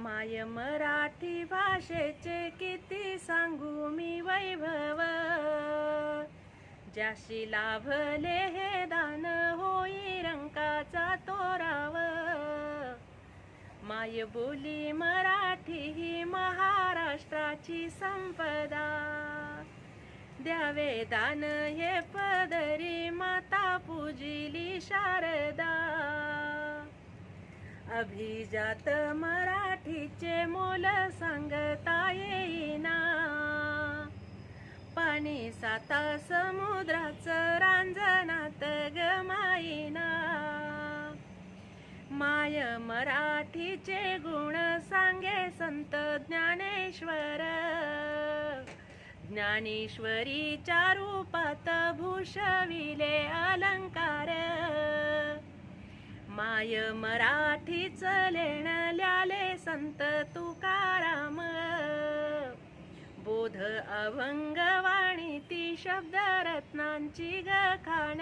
माय मराठी भाषेचे किती सांगू मी वैभव. ज्याशी लाभले हे दान होई रंकाचा तोराव. माय बोली मराठी ही महाराष्ट्राची संपदा. द्यावे दान हे पदरी माता पूजिली शारदा. अभिजात मराठीचे मोल सांगता येईना. पाणी साता समुद्राचं रांजणात गमाईना माय मराठीचे गुण सांगे संत ज्ञानेश्वर. ज्ञानेश्वरीच्या रूपात भूषविले अलंकार. माय मराठीच लेणल्याले संत तुकाराम. बोध अभंगवाणी ती शब्द रत्नांची गखाण.